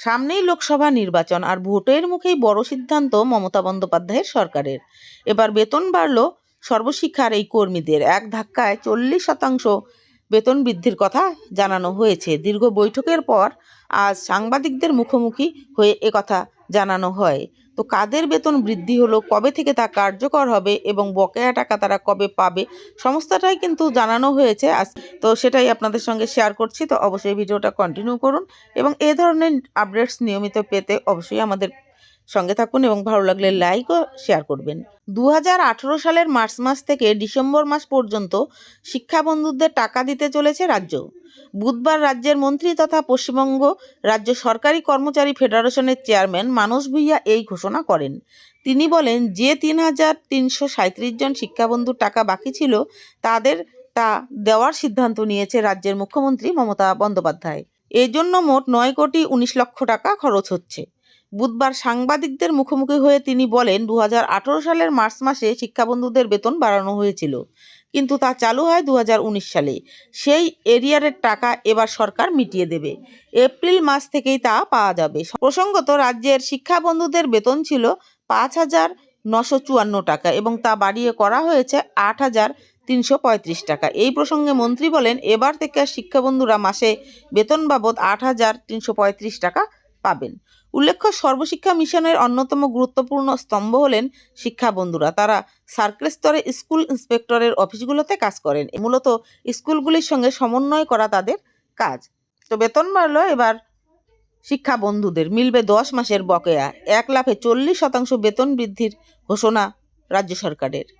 সামনেই লোকসভা নির্বাচন আর ভোটের মুখেই বড় সিদ্ধান্ত মমতা বন্দ্যোপাধ্যায়ের সরকারের। এবার বেতন বাড়ল সর্বশিক্ষার এই কর্মীদের। এক ধাক্কায় চল্লিশ শতাংশ বেতন বৃদ্ধির কথা জানানো হয়েছে। দীর্ঘ বৈঠকের পর আজ সাংবাদিকদের মুখোমুখি হয়ে একথা জানানো হয়। তো কাদের বেতন বৃদ্ধি হলো, কবে থেকে তা কার্যকর হবে এবং বকেয়া টাকা তারা কবে পাবে, সমস্তটাই কিন্তু জানানো হয়েছে আজ। তো সেটাই আপনাদের সঙ্গে শেয়ার করছি। তো অবশ্যই ভিডিওটা কন্টিনিউ করুন এবং এ ধরনের আপডেটস নিয়মিত পেতে অবশ্যই আমাদের সঙ্গে থাকুন এবং ভালো লাগলে লাইক ও শেয়ার করবেন। দু হাজার আঠারো সালের মার্চ মাস থেকে ডিসেম্বর মাস পর্যন্ত শিক্ষাবন্ধুদের টাকা দিতে চলেছে রাজ্য। বুধবার রাজ্যের মন্ত্রী তথা পশ্চিমবঙ্গ রাজ্য সরকারি কর্মচারী ফেডারেশনের চেয়ারম্যান মানস ভুইয়া এই ঘোষণা করেন। তিনি বলেন, যে তিন হাজার তিনশো সাঁত্রিশ জন শিক্ষাবন্ধুর টাকা বাকি ছিল, তাদের তা দেওয়ার সিদ্ধান্ত নিয়েছে রাজ্যের মুখ্যমন্ত্রী মমতা বন্দ্যোপাধ্যায়। এর জন্য মোট নয় কোটি উনিশ লক্ষ টাকা খরচ হচ্ছে। বুধবার সাংবাদিকদের মুখোমুখি হয়ে তিনি বলেন দু হাজার আঠেরো সালের মার্চ মাসে শিক্ষাবন্ধুদের বেতন বাড়ানো হয়েছিল, কিন্তু তা চালু হয় দু হাজার উনিশ সালে। সেই এরিয়ারের টাকা এবার সরকার মিটিয়ে দেবে। এপ্রিল মাস থেকেই তা পাওয়া যাবে। প্রসঙ্গত, রাজ্যের শিক্ষাবন্ধুদের বেতন ছিল পাঁচ হাজার নশো চুয়ান্ন টাকা এবং তা বাড়িয়ে করা হয়েছে আট হাজার তিনশো পঁয়ত্রিশ টাকা। এই প্রসঙ্গে মন্ত্রী বলেন, এবার থেকে শিক্ষাবন্ধুরা মাসে বেতন বাবদ আট হাজার তিনশো পঁয়ত্রিশ টাকা পাবেন। উল্লেখ্য, সর্বশিক্ষা মিশনের অন্যতম গুরুত্বপূর্ণ স্তম্ভ হলেন শিক্ষা বন্ধুরা তারা সার্কেল স্তরে স্কুল ইন্সপেক্টরের অফিসগুলোতে কাজ করেন। মূলত স্কুলগুলির সঙ্গে সমন্বয় করা তাদের কাজ। তো বেতন বাড়লো, এবার শিক্ষা বন্ধুদের মিলবে দশ মাসের বকেয়া। এক লাফে চল্লিশ শতাংশ বেতন বৃদ্ধির ঘোষণা রাজ্য সরকারের।